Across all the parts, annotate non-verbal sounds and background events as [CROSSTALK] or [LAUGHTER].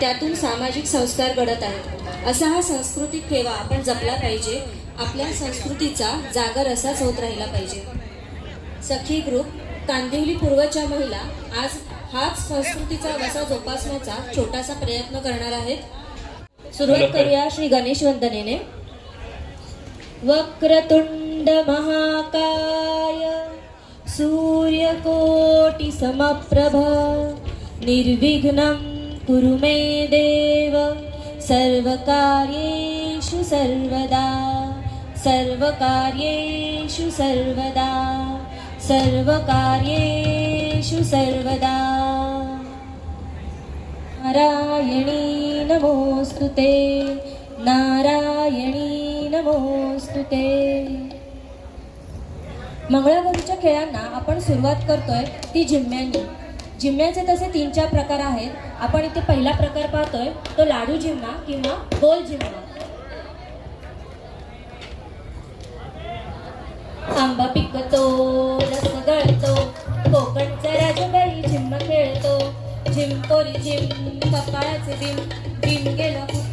त्यातून सामाजिक संस्कार घडत आहेत. असा हा सांस्कृतिक ठेवा आपण जपला पाहिजे. आपल्या संस्कृतीचा जागर असाच होत राहिला पाहिजे. सखी ग्रुप कांदिवली पूर्वच्या महिला आज हाच संस्कृतीचा वसा जोपासण्याचा छोटासा प्रयत्न करणार आहेत. सुरुवात करूया श्री गणेश वंदनेने. वक्रतुंड महाकाय सूर्यकोटि समप्रभ निर्विघ्नं कुरु मे देव सर्वकार्येषु सर्वदा सर्वकार्येषु सर्वदा सर्वकार्येषु सर्वदा। नारायणी नमोऽस्तु ते नारायणी नमोऽस्तु ते। मंगळागौरीच्या खेळांना आपण सुरुवात करतोय ती जिम्म्यांनी. जिम्म्याचे तसे तीन चार प्रकार आहेत. आपण इथे पहिला प्रकार पाहतोय तो लाडू जिम्मा किंवा गोल जिम्मा आंबा पिकतो रस गळतो कोकणचा राजबाई झिम्म खेळतो झिम कोरी झिम कपाळाचे बिम बिम गेलं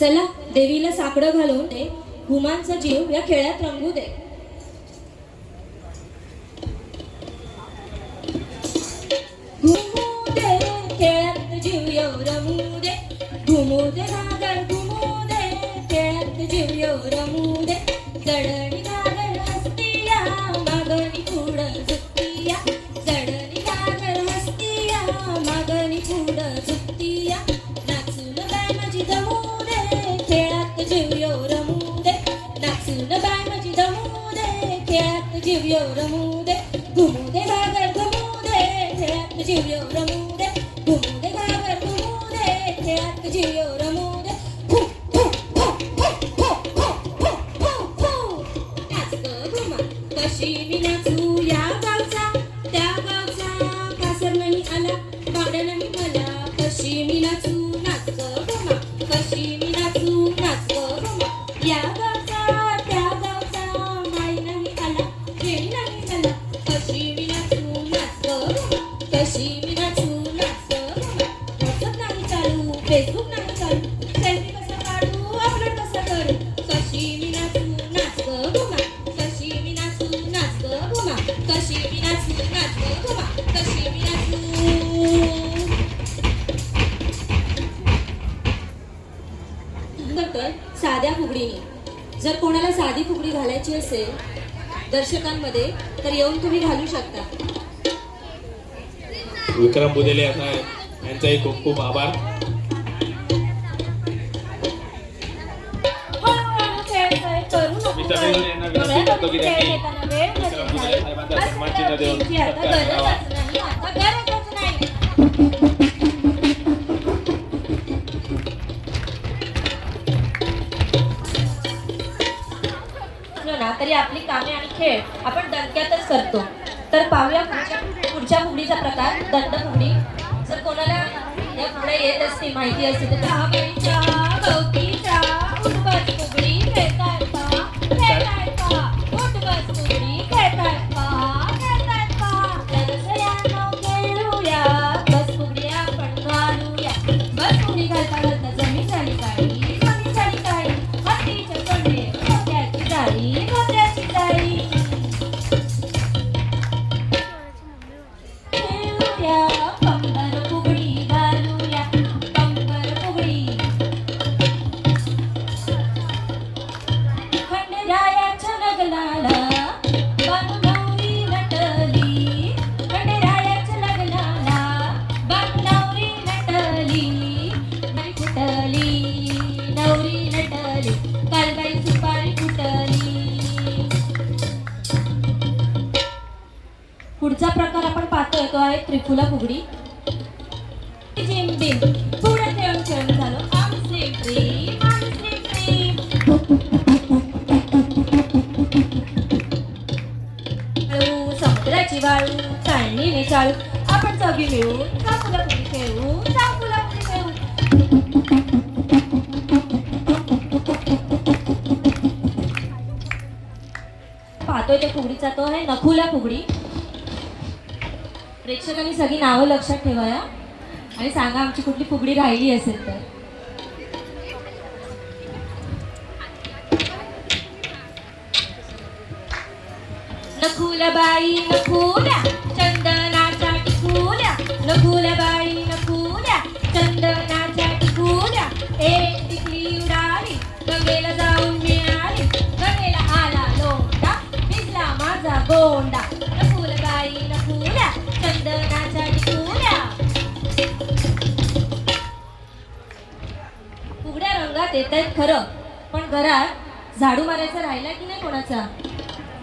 चला देवीला साकडं घालून दे घुमांचा जीव या खेळात रंगू दे. घुमू दे खेळात जीव येऊ दे. घुमू दे Do they have a good day? Yeah, फुगडीने जर कोणाला साधी फुगडी घालायची असेल दर्शकांमध्ये तर येऊन तुम्ही घालू शकता. विक्रम बुदेले आहे यांचाही खूप खूप आभार. मी खेळ आपण दणक्यातच करतो. तर पाहूया पुढच्या पुढच्या फुगडीचा प्रकार दंड फुगडी जर कोणाला या फुगड्या येत असतील माहिती असते तर हा पाहतोय आहे त्रिफुला फुगडी. जिम पुढे खेळून खेळून झालो. वाळू समुद्राची वाळू चाळणीने चाळू. आपण चवी मिळून चाकुला फुगडी खेळू. चाकुला फुगडी खेळू. पाहतोय त्या फुगडीचा तो आहे नखुला फुगडी. प्रेक्षकांनी सगळी नावं लक्षात ठेवाया. आणि सांगा आमची कुठली फुगडी राहिली असेल तर. नकुला बाई रंगात येत आहेत खरं. पण घरात झाडू मारायचा राहिला की नाही कोणाचा?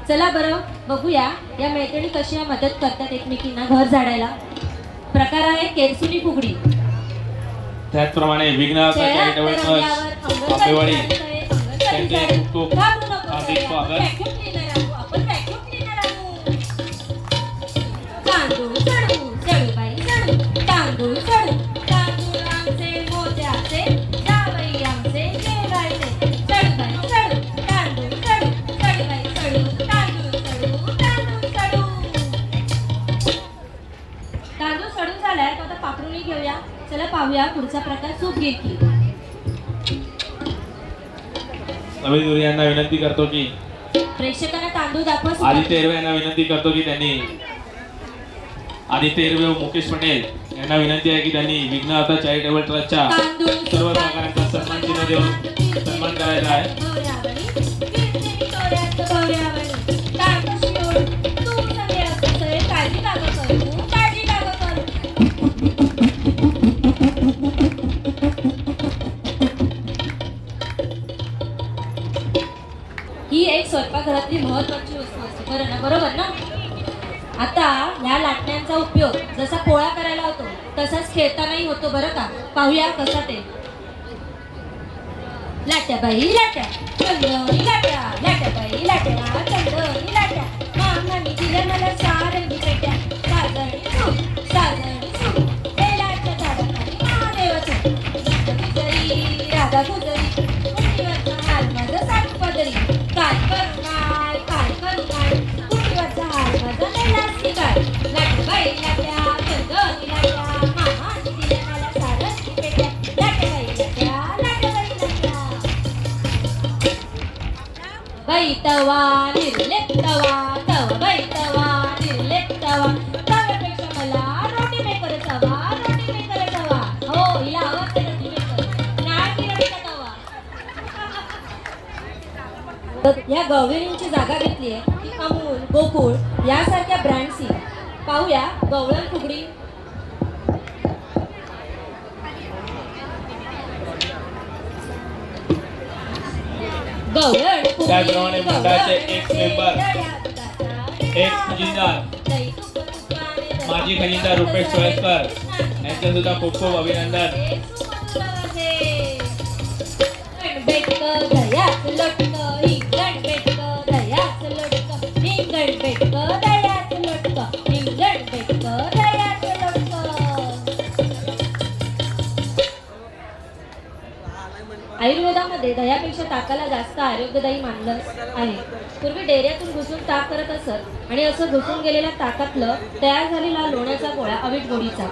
चला बरं बघूया. या मैत्रिणी कशा मदत करतात एकमेकींना घर झाडायला. प्रकार आहे केरसुनी फुगडी. त्याचप्रमाणे खूप खूप पाहूया पुढचा प्रकार सूप गिरकी नवीन यांना विनंती करतो की प्रेक्षकांना तांदूळ दाखवा. आदित्य एरवे यांना विनंती करतो की त्यांनी आदित्य एरवे व मुकेश पटेल यांना विनंती आहे की त्यांनी विघ्नहर्ता चॅरिटेबल ट्रस्टच्या सर्व सहकाऱ्यांचा सन्मान चिन्ह देऊन सन्मान करायचा आहे. एक स्वयंपाकघरातली महत्वाची वस्तू असते. बरं ना? बरोबर ना? आता ह्या लाटण्यांचा उपयोग जसा पोळा करायला होतो तसाच खेळतानाही होतो बरं का? पाहूया कसा ते. लाट्या बाई लाट्या. चंदनी लाट्या. लाट्या बाई लाट्या. चंदनी लाट्या. मामाने दिल्या मला सारंगी पेट्या. साजणी सूप साजणी सूप बेलाच्या झाडाखाली महादेवाचं. राधा गुजरी. बैतवा निर्लेप तव बैतवा तव्यापेक्षा मला रोटी मेकर तवा रोटी मेकर तवा. हो हिला आवडते रोटी मेकर नाही तवा. [LAUGHS] या गवळणींची जागा घेतली आहे. अमूल गोकुळ यासारख्या ब्रँडची पाहूया. गवळण फुगडी. गवळण त्याचप्रमाणे मंडळाचे एक फुगडी, एक खजिनदार माजी खजिनदार रुपेश सोयस्कर यांचे सुद्धा खूप खूप अभिनंदन. आयुर्वेदामध्ये दह्यापेक्षा ताकाला जास्त आरोग्यदायी मानलं आहे. पूर्वी डेऱ्यातून घुसून ताक करत असत आणि असं घुसून गेलेल्या ताकातलं तयार झालेला लोण्याचा गोळा अवीट गोडीचा.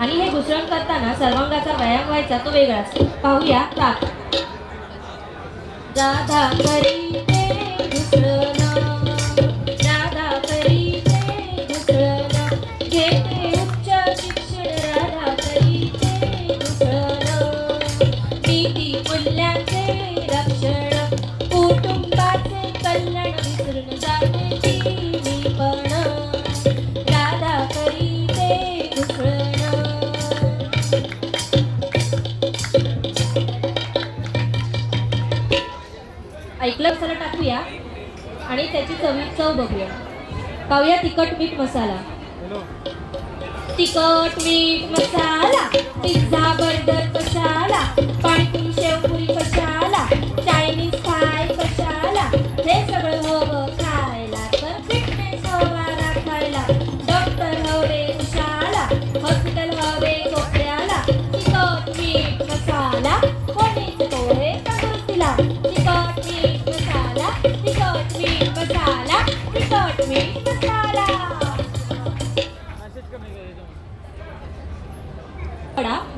आणि हे घुसळण करताना सर्वांगाचा व्यायाम व्हायचा तो वेगळाच. पाहूया ताक. टाकूया आणि त्याची चवी चव बघूया. पाहूया तिखट मीठ मसाला. तिखट मीठ मसाला पिझ्झा बर्गर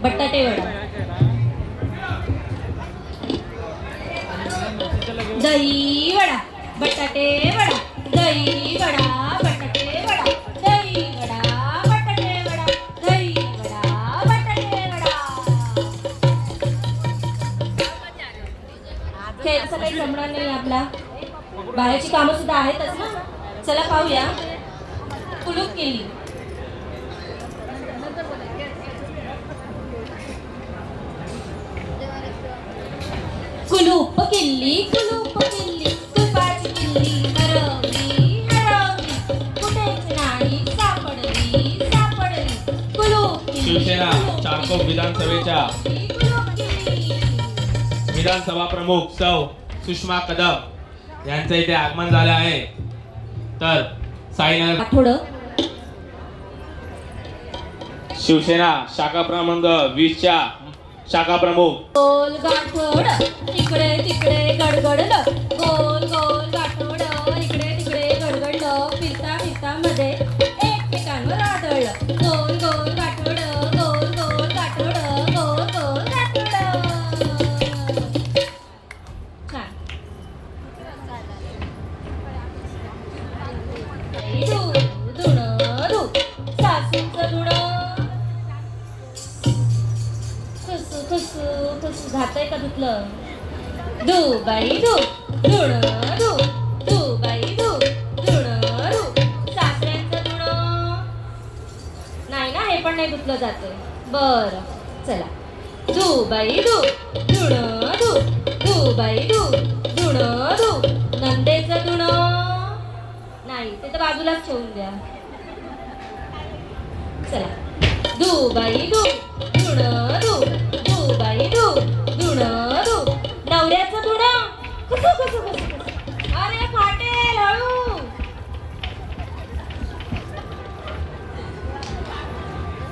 बटाटे वडा. दही वडा बटाटे वडा. दही वडा बटाटे वडा. दही वडा बटाटे वडा. दही वडा बटाटे वडा. काही जमणार नाही आपला. बाहेरची कामं सुद्धा आहेतच ना. चला पाहूया. प्रमुख सौ सुषमा कदम यांचं इथे आगमन झालं आहे. तर आठवडं. शिवसेना शाखा क्रमांक वीसच्या शाखा प्रमुख. गोल गाठोड इकडे तिकडे गडगडलं. गोल घेतलं का धू बाई धू धुण धू धू बाई धू धुण धू सासऱ्यांचं धुण नाही ना हे पण नाही धुतलं जाते. बर चला. धू बाई धू धुण धू धू बाई धू धुण धू नंदेचं धुण नाही ते तर बाजूलाच ठेवून द्या. चला. धू बाई धू धुण अरे फाटेल हळू.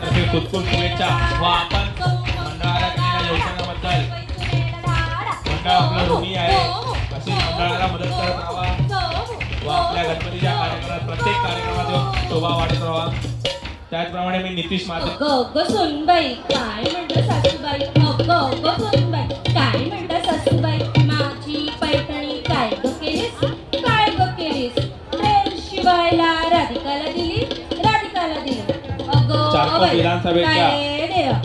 तसे खूप शुभेच्छा. व आपण मंडळाला केलेल्या योगदानाबद्दल मंडळ आपलं ऋणी आहे अशी मंडळाला मदत करत राहावा. व आपल्या गणपतीच्या कार्यक्रमात प्रत्येक कार्यक्रमात शोभा वाढत राहावा. त्याचप्रमाणे मी नितीश माते सोनबाई काय म्हणता सासूबाई? सोनबाई काय म्हणता बाई, विधानसभेच्या.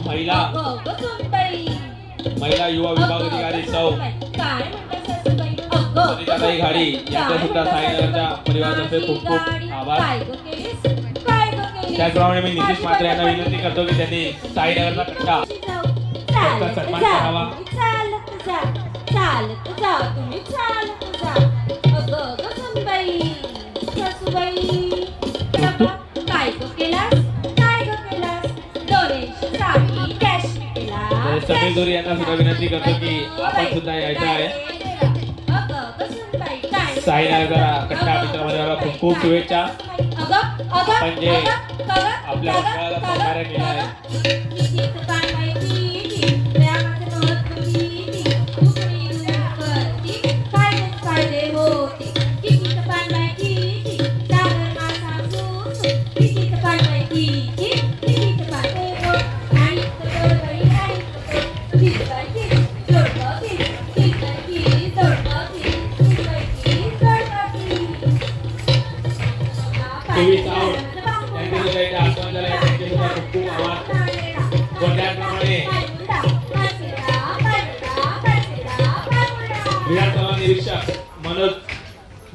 महिला महिला युवा विभाग अधिकारी सौ सरिताताई घाडी यांच्या सुद्धा साईनगरच्या? परिवारातर्फे खूप खूप आभार. त्याचप्रमाणे मी नितीश मात्रे यांना विनंती करतो की त्यांनी साईनगरचा कट्टा सन्मान करावा. चालत जा तुम्ही चालत समीर जोरी यांना सुद्धा विनंती करतो की आपण सुद्धा यायचं आहे. काय साईनगरचा कट्टा मित्रामध्ये मला खूप खूप शुभेच्छा. अगं अगं आपण जे अगं, अगं, आपल्या मंडळाला सहकार्य केलं आहे.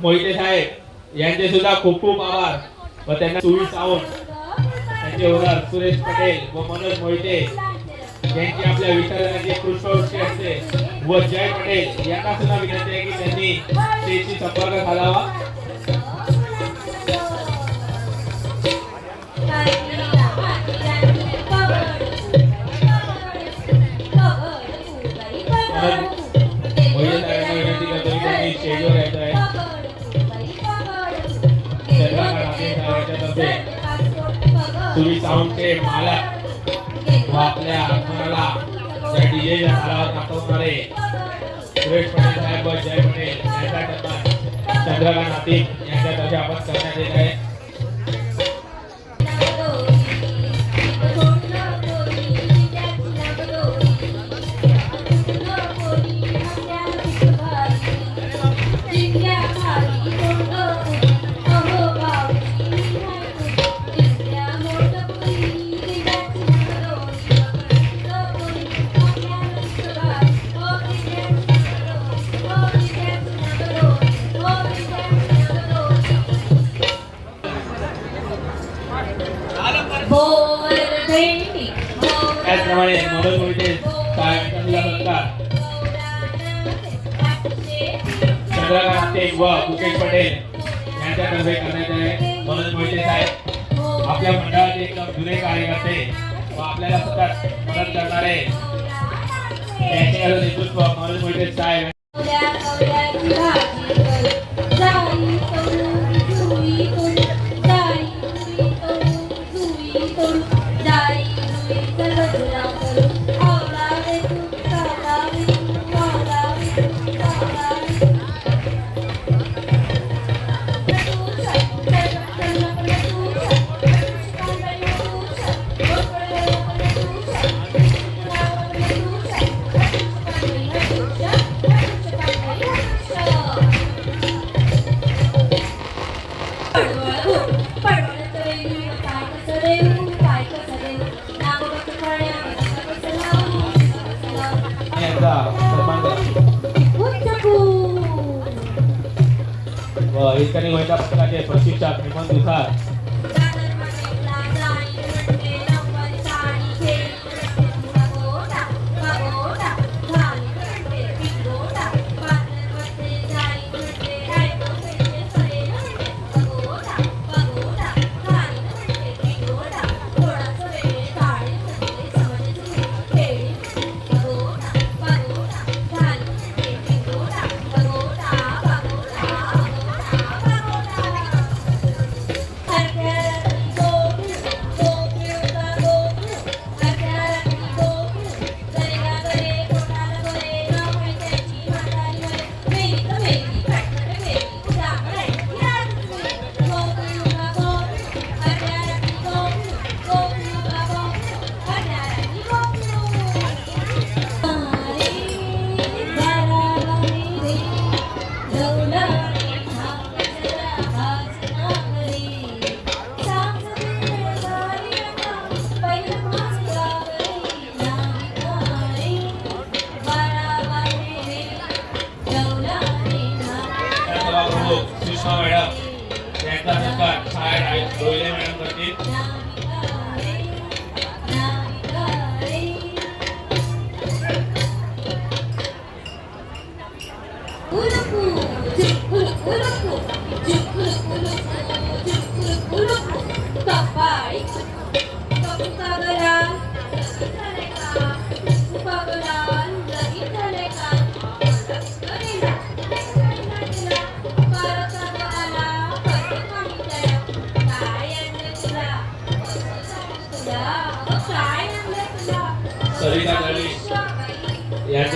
मोहिते साहेब यांचे सुद्धा खूप खूप आभार. व त्यांना सुनील सावंत त्यांचे ओनर सुरेश पटेल व मनोज मोहिते यांची आपल्या विचारांची पुष्पवृष्टी असते. व जय पटेल यांना सुद्धा विनंती आहे की त्यांनी संपर्क साधावा. सुनील मालक व आपल्या आत्म्याला ज्या डीजेच्या तालावर दाखवणारे सुरेश पटेल साहेब जय पटेल. यांचा चंद्रकांत हाती यांच्यातर्फे आपण करण्यात येत आहे. त्याचप्रमाणे मनोज मोहिते चंद्रकांत व मुकेश पटेल यांच्यातर्फे करण्यात आहे मनोज मोहिते साहेब आपल्या मंडळाचे एकदम जुने कार्यकर्ते व आपल्याला सतत मदत करणारे त्यांचे नेतृत्व मनोज मोहिते साहेब.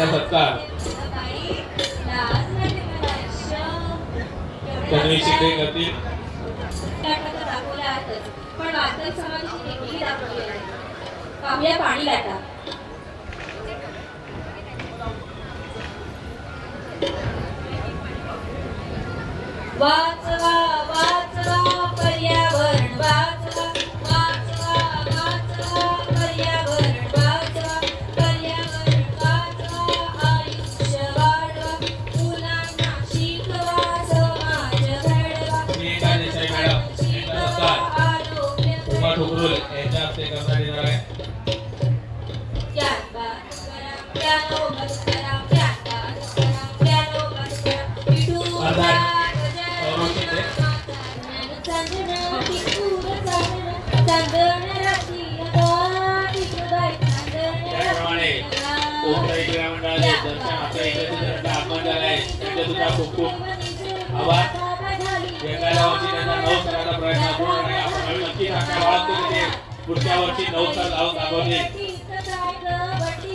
दळवी सत्कार तन्वी शिंदे करतील पण वास्तविक समाजाची देखील दाखवली पाहुया पाणी लाटा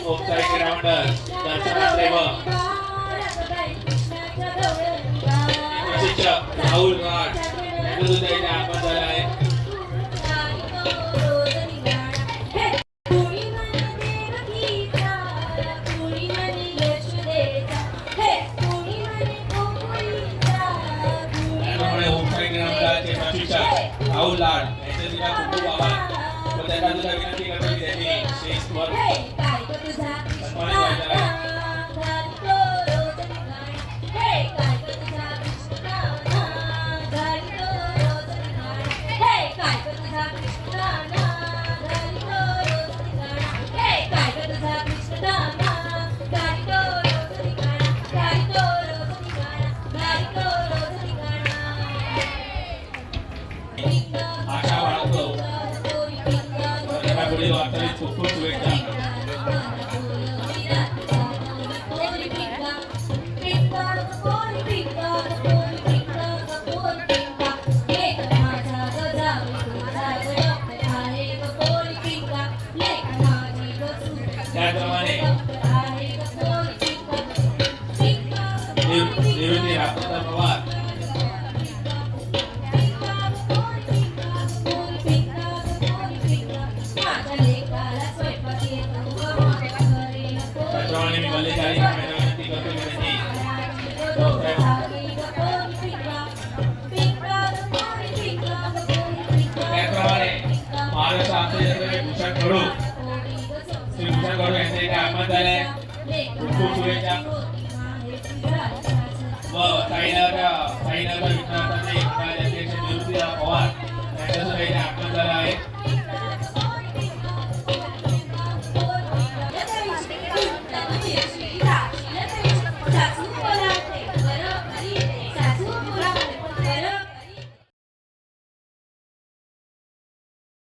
ओमकार शिरावंडर दर्शना सेवक राहुल राठ मृदुताईने आपण झाला ત્રણ એવી ભલે તારી